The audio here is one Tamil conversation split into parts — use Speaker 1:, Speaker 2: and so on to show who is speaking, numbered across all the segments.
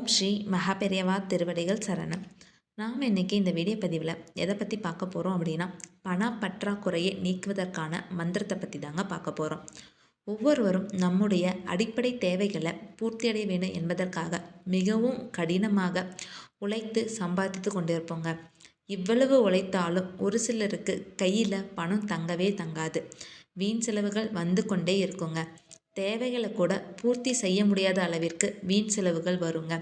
Speaker 1: ஓம் ஸ்ரீ மகாபெரியவா திருவடிகள் சரணம். நாம் இன்றைக்கி இந்த வீடியோ பதிவில் எதை பற்றி பார்க்க போகிறோம் அப்படின்னா பண பற்றாக்குறையை நீக்குவதற்கான மந்திரத்தை பற்றி தாங்க பார்க்க போகிறோம் ஒவ்வொருவரும் நம்முடைய அடிப்படை தேவைகளை பூர்த்தியடைய வேண்டும் என்பதற்காக மிகவும் கடினமாக உழைத்து சம்பாதித்து கொண்டிருப்போங்க. இவ்வளவு உழைத்தாலும் ஒரு சிலருக்கு கையில் பணம் தங்கவே தங்காது. வீண் செலவுகள் வந்து கொண்டே இருக்குங்க. தேவைகளை கூட பூர்த்தி செய்ய முடியாத அளவிற்கு வீண் செலவுகள் வருங்க.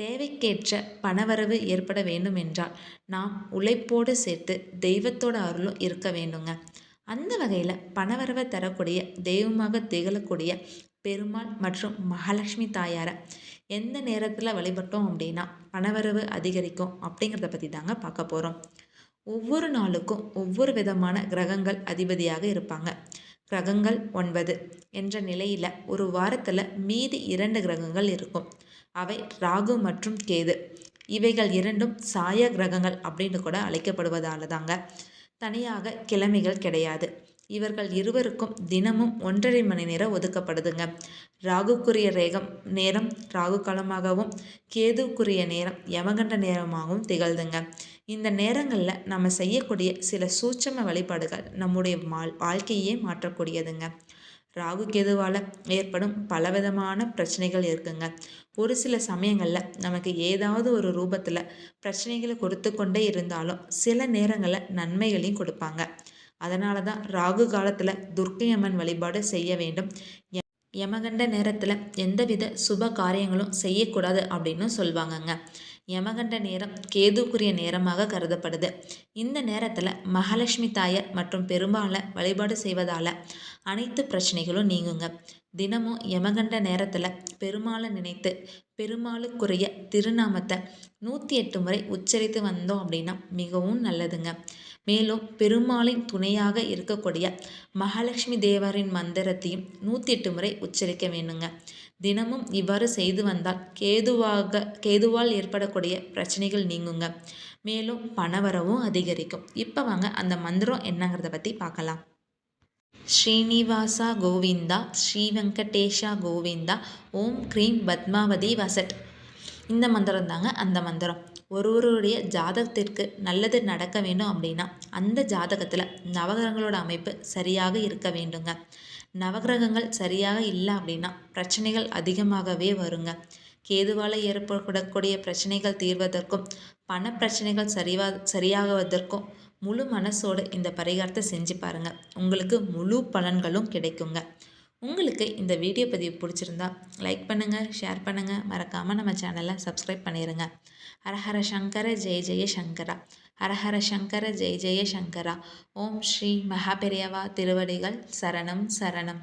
Speaker 1: தேவைக்கேற்ற பணவரவு ஏற்பட வேண்டும் என்றால் நாம் உழைப்போடு சேர்த்து தெய்வத்தோட அருளும் இருக்க வேண்டுங்க. அந்த வகையில் பணவரவை தரக்கூடிய தெய்வமாக திகழக்கூடிய பெருமாள் மற்றும் மகாலட்சுமி தாயாரை எந்த நேரத்தில் வழிபட்டோம் அப்படின்னா பணவரவு அதிகரிக்கும் அப்படிங்கிறத பற்றி தாங்க பார்க்க போகிறோம் ஒவ்வொரு நாளுக்கும் ஒவ்வொரு விதமான கிரகங்கள் அதிபதியாக இருப்பாங்க. கிரகங்கள் ஒன்பது என்ற நிலையில் ஒரு வாரத்தில் மீதி இரண்டு கிரகங்கள் இருக்கும். அவை ராகு மற்றும் கேது. இவைகள் இரண்டும் சாய கிரகங்கள் அப்படின்னு கூட அழைக்கப்படுவதால தாங்க தனியாக கிழமைகள் கிடையாது. இவர்கள் இருவருக்கும் தினமும் ஒன்றரை மணி நேரம் ஒதுக்கப்படுதுங்க. ராகுக்குரிய ரேகம் நேரம் ராகு காலமாகவும் கேதுக்குரிய நேரம் யமகண்ட நேரமாகவும் திகழ்துங்க. இந்த நேரங்களில் நம்ம செய்யக்கூடிய சில சூட்சம வழிபாடுகள் நம்முடைய வாழ்க்கையே மாற்றக்கூடியதுங்க. ராகு கேதுவால் ஏற்படும் பலவிதமான பிரச்சனைகள் இருக்குங்க. ஒரு சில சமயங்களில் நமக்கு ஏதாவது ஒரு ரூபத்தில் பிரச்சனைகளை கொடுத்து கொண்டே இருந்தாலும் சில நேரங்களில் நன்மைகளையும் கொடுப்பாங்க. அதனால தான் ராகு காலத்தில் துர்க்கை அம்மன் வழிபாடு செய்ய வேண்டும். யமகண்ட நேரத்தில் எந்தவித சுப காரியங்களும் செய்யக்கூடாது அப்படின்னு சொல்லுவாங்கங்க யமகண்ட நேரம் கேதுக்குரிய நேரமாக கருதப்படுது. இந்த நேரத்தில் மகாலட்சுமி தாயார் மற்றும் பெருமாளை வழிபாடு செய்வதால் அனைத்து பிரச்சனைகளும் நீங்குங்க. தினமும் யமகண்ட நேரத்தில் பெருமாளை நினைத்து பெருமாளுக்குரிய திருநாமத்தை நூற்றி எட்டு முறை உச்சரித்து வந்தோம் அப்படின்னா மிகவும் நல்லதுங்க. மேலும் பெருமாளின் துணையாக இருக்கக்கூடிய மகாலட்சுமி தேவரின் மந்திரத்தையும் நூற்றி எட்டு முறை உச்சரிக்க வேண்டுங்க. தினமும் இவ்வாறு செய்து வந்தால் கேதுவாக கேதுவால் ஏற்படக்கூடிய பிரச்சனைகள் நீங்குங்க. மேலும் பணவரவும் அதிகரிக்கும். இப்போ வாங்க அந்த மந்திரம் என்னங்கிறத பற்றி பார்க்கலாம். ஸ்ரீனிவாசா கோவிந்தா ஸ்ரீ வெங்கடேஷா கோவிந்தா ஓம் க்ரீம் பத்மாவதி வசட். இந்த மந்திரம் தாங்க அந்த மந்திரம். ஒருவருடைய ஜாதகத்திற்கு நல்லது நடக்க வேண்டும் அப்படின்னா அந்த ஜாதகத்தில் நவகிரகங்களோட அமைப்பு சரியாக இருக்க வேண்டுங்க. நவகிரகங்கள் சரியாக இல்லை அப்படின்னா பிரச்சனைகள் அதிகமாகவே வருங்க. கேதுவால் ஏற்படக்கூடிய பிரச்சனைகள் தீர்வதற்கும் பண பிரச்சனைகள் சரிவா சரியாகுவதற்கும் முழு மனசோடு இந்த பரிகாரத்தை செஞ்சு பாருங்கள் உங்களுக்கு முழு பலன்களும் கிடைக்குங்க. உங்களுக்கு இந்த வீடியோ பதிவு பிடிச்சிருந்தா லைக் பண்ணுங்கள் ஷேர் பண்ணுங்கள் மறக்காமல் நம்ம சேனலை சப்ஸ்கிரைப் பண்ணிடுங்க ஹரஹர சங்கர ஜெய ஜெய சங்கரா. ஹரஹர சங்கர ஜெய ஜெய சங்கரா. ஓம் ஸ்ரீ மகாபெரியவா திருவடிகள் சரணம் சரணம்.